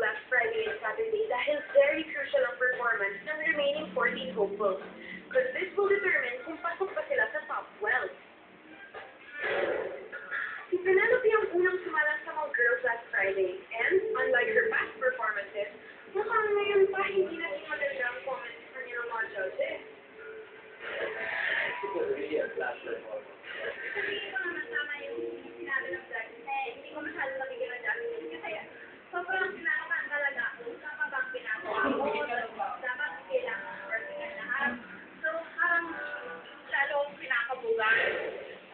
last Friday and Saturday that is very crucial ang performance ng remaining 14 hopefuls because this will determine kung pasok pa sila sa top 12. Si Penelope ang unang sumalang sa mga girls last Friday and, unlike her past performances, mukhang ngayon pa hindi naging maganda ang comments from your mga judges. Really a flash. Sabihin ko na masama